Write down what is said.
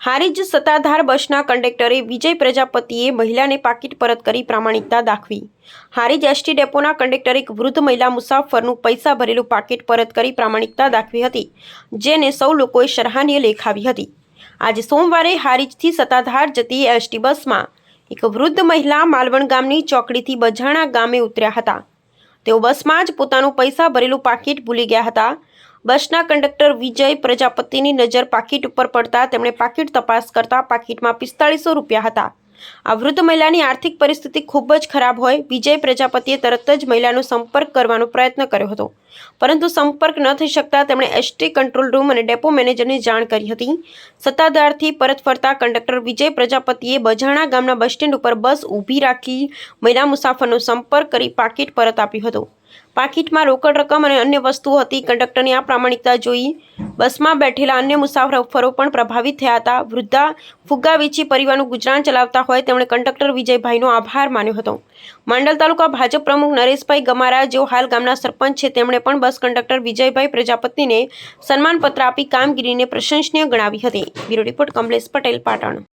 હારીજ સત્તાધાર બસના કંડક્ટરે વિજય પ્રજાપતિએ મહિલાને પાકીટ પરત કરી પ્રામાણિકતા દાખવી. હારીજ એસટી ડેપોના કંડક્ટરે એક વૃદ્ધ મહિલા મુસાફરનું પૈસા ભરેલું પાકીટ પરત કરી પ્રામાણિકતા દાખવી હતી, જેને સૌ લોકોએ સરાહનીય લેખાવી હતી. આજે સોમવારે હારીજથી સત્તાધાર જતી એસટી બસમાં એક વૃદ્ધ મહિલા માલવણ ગામની ચોકડીથી બજાણા ગામે ઉતર્યા હતા. તેઓ બસમાં જ પોતાનું પૈસા ભરેલું પાકીટ ભૂલી ગયા હતા. બસના કંડક્ટર વિજય પ્રજાપતિની નજર પાકીટ ઉપર પડતા તેમણે પાકીટ તપાસ કરતા પાકીટમાં પિસ્તાળીસો રૂપિયા હતા. આ વૃદ્ધ મહિલાની આર્થિક પરિસ્થિતિ ખૂબ જ ખરાબ હોય, વિજય પ્રજાપતિએ તરત જ મહિલાનો સંપર્ક કરવાનો પ્રયત્ન કર્યો હતો. પરંતુ સંપર્ક ન થઈ શકતા તેમણે એસટી કંટ્રોલ રૂમ અને ડેપો મેનેજરને જાણ કરી હતી. સત્તાધારથી પરત ફરતા કંડક્ટર વિજય પ્રજાપતિએ બજાણા ગામના બસ સ્ટેન્ડ ઉપર બસ ઊભી રાખી મહિલા મુસાફરનો સંપર્ક કરી પાકીટ પરત આપ્યું હતું. પાકીટમાં રોકડ રકમ અને અન્ય વસ્તુઓ હતી. કંડક્ટરની આ પ્રામાણિકતા જોઈ બસમાં બેઠેલા અન્ય મુસાફરો પણ પ્રભાવિત થયા હતા. વૃદ્ધા ફુગ્ગા વેચી પરિવારનું ગુજરાન ચલાવતા હોય તેમણે કંડક્ટર વિજયભાઈનો આભાર માન્યો હતો. માંડલ તાલુકા ભાજપ પ્રમુખ નરેશભાઈ ગમારા, જેઓ હાલ ગામના સરપંચ છે, તેમણે પણ બસ કંડક્ટર વિજયભાઈ પ્રજાપતિને સન્માનપત્ર આપી કામગીરીને પ્રશંસનીય ગણાવી હતી. Bureau report Kamlesh Patel, Patan.